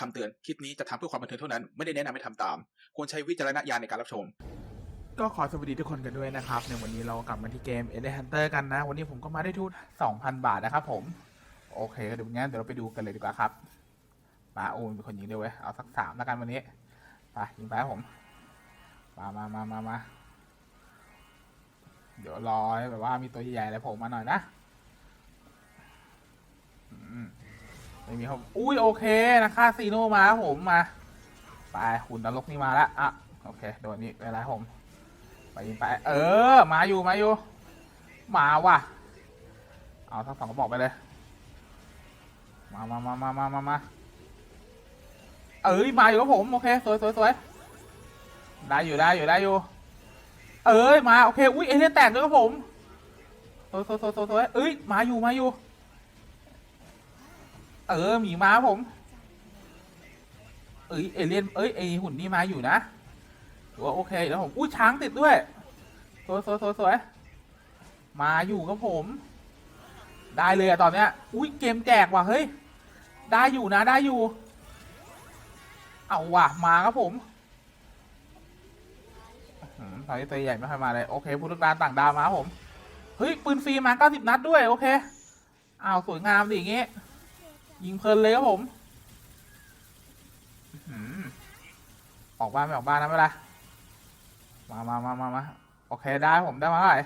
คำเตือนคลิปนี้จะทำเพื่อความบันเทิงเท่านั้น ไม่ได้แนะนำให้ทำตาม ควรใช้วิจารณญาณในการรับชม ก็ขอสวัสดีทุกคนกันด้วยนะครับ ในวันนี้เรากลับมาที่เกม e l e Hunter กันนะ วันนี้ผมก็มาได้ทุน2,000 บาทนะครับผม โอเคเดี๋ยวงั้นเดี๋ยวเราไปดูกันเลยดีกว่าครับมาโอ้มีคนยิงด้วยเว้ยเอาสักสามแล้วกันวันนี้ไปยิงไปครับผม มามามามามาเดี๋ยวรอแบบว่ามีตัวใหญ่ๆอะไรผมมาหน่อยนะ อืม ไม่มีครับอุ้ยโอเคนะค่าซีโนมาผมมาไปหุ่นนรกนี่มาล้วอะโอเคโดนนี่เวลาผมไปยิงไปเออมาอยู่มาอยู่มาว่ะเอาทั้งสองกระบอกไปเลยมามามามามามามาเอ้ยมาอยู่กับผมโอเคสวยสวยสวยได้อยู่ได้อยู่ได้อยู่ เอ้ยมาโอเคอุ้ยเอเลี่ยนแตกด้วยครับผมสวยสวยสวยสวยเอ้ยมาอยู่มาอยู่ เออหมีมาผม เอ้ยเอเลี่ยนเอ้ยไอหุ่นนี่มาอยู่นะถือว่าโอเคแล้วผมอุ้ยช้างติดด้วยสวยสวยสวยสวยมาอยู่กับผม ได้เลยอะตอนเนี้ย อุ้ยเกมแจกว่ะเฮ้ย ได้อยู่นะได้อยู่ เอาว่ะมาครับผมอื้อหือตอนนี้ตัวใหญ่ไม่ค่อยมาเลยโอเคผู้ลูกดานต่างดาวมาผม เฮ้ยปืนฟรีมา90นัดด้วยโอเคอ้าวสวยงามดิอย่างงี้ย ยิงเพลินเลยครับผมออกบ้านไม่ออกบ้านนะเวลามามามามามาโอเคได้ผมได้มาเท่าไหร่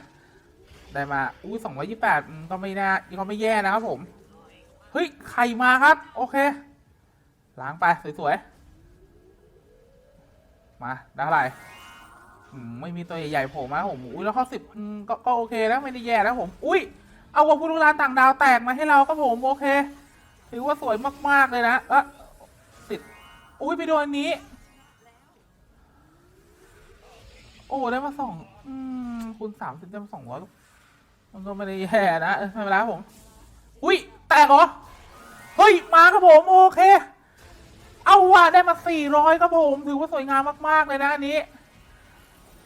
ได้มาอุ้ยสองร้อยยี่แปดก็ไม่น่าก็ไม่แย่นะครับผม เฮ้ยใครมาครับ โอเค ล้างไปสวยๆ มาได้เท่าไหร่ไม่มีตัวใหญ่ๆโผล่มาผมอุ้ยแล้วข้อสิบก็ก็โอเคแล้วไม่ได้แย่แล้วผม อุ้ยเอาวัวพุรุลานต่างดาวแตกมาให้เราครับผมโอเค ถือว่าสวยมาก ๆ เลยนะเอะติด อุ้ยไปโดนอันนี้ โอ้ ได้มาสองอืมคูณสามสิบได้มาสองร้อยมันก็ไม่ได้แย่นะเออไม่เป็นไรครับผม อุ้ย แตกเหรอ เฮ้ย มาครับผม โอเค เอาว่ะได้มาสี่ร้อยครับผม ถือว่าสวยงามมาก ๆ เลยนะอันนี้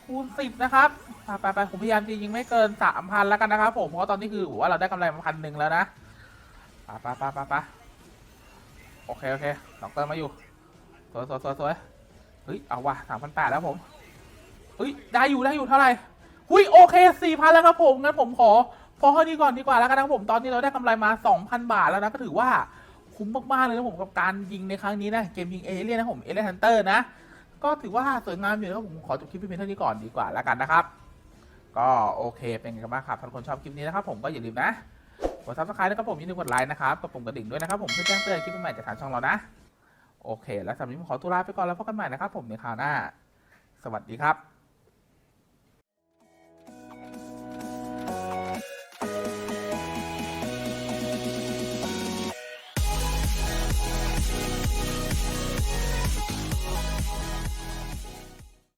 คูณสิบนะครับไปไปไปผมพยายามจะยิงไม่เกินสามพันแล้วกันนะครับผม เพราะว่าตอนนี้คือว่าเราได้กำไรมาพันหนึ่งแล้วนะไปไปไปไปไป โอเค โอเคดอกเตอร์มาอยู่ สวยสวยสวยสวยเฮ้ย เอาว่ะสามพันแปดแล้วผมเฮ้ย ได้อยู่ ได้อยู่เท่าไหร่ หุยโอเคสี่พันแล้วครับผม งั้นผมขอ พอเท่านี้ก่อนดีกว่าแล้วกันนะผม ตอนนี้เราได้กำไรมาสองพันบาทแล้วนะ ก็ถือว่าคุ้มมาก ๆ เลยนะผมกับการยิงในครั้งนี้นะ เกมยิงเอเลี่ยนนะผม เอเลี่ยนฮันเตอร์นะ ก็ถือว่าสวยงามอยู่นะครับผม ขอจบคลิปเพียงเท่านี้ก่อนดีกว่าแล้วกันนะครับ ก็โอเค เป็นไงกันบ้างครับถ้าคนชอบคลิปนี้นะครับผมก็อย่าลืมนะ กดซับสไครต์นะครับผมยินดีกดไลค์นะครับกดปุ่มกระดิ่งด้วยนะครับผมเพื่อแจ้งเตือนคลิปใหม่จากทางช่องเรานะ โอเค แล้วสำหรับวันนี้ผมขอตัวลาไปก่อนแล้วพบกันใหม่นะครับผมในคราวหน้า สวัสดีครับ